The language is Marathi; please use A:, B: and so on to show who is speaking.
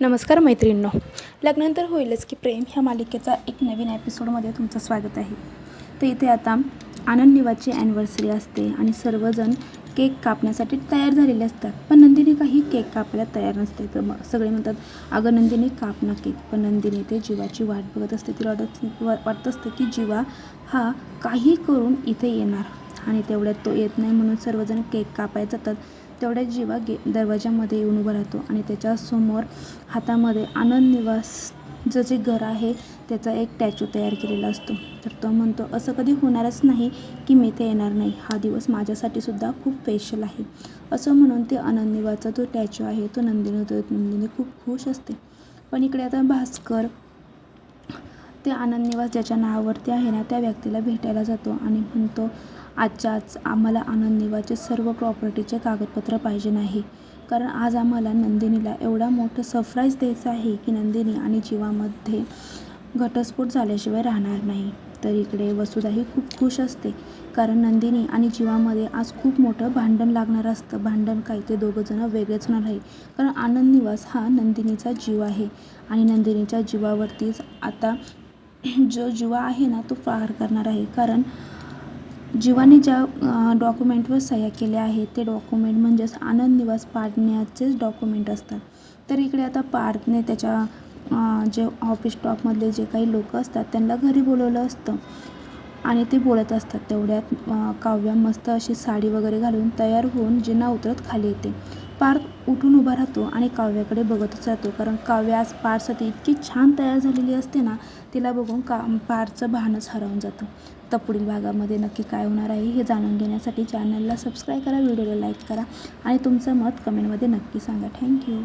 A: नमस्कार मैत्रिणींनो. लग्नानंतर होईलच की प्रेम ह्या मालिकेचा एक नवीन एपिसोडमध्ये तुमचं स्वागत आहे. तर इथे आता आनंद निवाची ॲनिव्हर्सरी असते आणि सर्वजण केक कापण्यासाठी तयार झालेले असतात. पण नंदिनी काही केक कापायला तयार नसते. तर मग सगळे म्हणतात अगं नंदिनी काप ना केक. पण नंदिनी ते जीवाची वाट बघत असते. तिला वाटत वाटत असतं की जीवा हा काही करून इथे येणार. आणि तेवढ्यात तो येत नाही म्हणून सर्वजण केक कापायला जातात. तेवढ्या जीवा गे दरवाजामध्ये येऊन उभा राहतो आणि त्याच्यासमोर हातामध्ये आनंद निवासचं जे घर आहे त्याचा एक टॅचू तयार केलेला असतो. तर तो म्हणतो असं कधी होणारच नाही की मी ते येणार नाही. हा दिवस माझ्यासाठी सुद्धा खूप स्पेशल आहे. असं म्हणून ते आनंद जो टॅचू आहे तो नंदिनी नंदिनी खूप खुश असते. पण इकडे आता भास्कर ते आनंद निवास ज्याच्या नावावरती आहे ना त्या व्यक्तीला भेटायला जातो आणि म्हणतो आजच्या आज आम्हाला आनंद निवासचे सर्व प्रॉपर्टीचे कागदपत्र पाहिजे नाही. कारण आज आम्हाला नंदिनीला एवढा मोठं सरप्राईज द्यायचं आहे की नंदिनी आणि जीवामध्ये घटस्फोट झाल्याशिवाय राहणार नाही. तर इकडे वसुधाही खूप खुश असते. कारण नंदिनी आणि जीवामध्ये आज खूप मोठं भांडण लागणार असतं. भांडण काय? ते दोघंजणं वेगळेच होणार आहे. कारण आनंद निवास हा नंदिनीचा जीव आहे आणि नंदिनीच्या जीवावरतीच आता जो जीवा आहे ना तो पार करणार आहे. कारण जीवाने ज्या डॉक्युमेंटवर सह्या केल्या आहेत ते डॉक्युमेंट म्हणजेच आनंद निवास पाडण्याचेच डॉक्युमेंट असतात. तर इकडे आता पार्थने त्याच्या जे ऑफिस स्टॉपमधले जे काही लोक असतात त्यांना घरी बोलवलं असतं. आणि ते बोलत असतात तेवढ्यात काव्या मस्त अशी साडी वगैरे घालून तयार होऊन जिना उतरत खाली येते. पार्थ उठून उभा राहतो आणि काव्याकडे बघतच राहतो. कारण काव्या आज पार्थसाठी इतकी छान तयार झालेली असते ना तिला बघून का पार्थचं भानच हरवून जातं. तर पुढील भागामध्ये नक्की काय होणार आहे हे जाणून घेण्यासाठी चॅनलला सबस्क्राईब करा व्हिडिओला लाईक करा आणि तुमचं मत कमेंटमध्ये नक्की सांगा. थँक्यू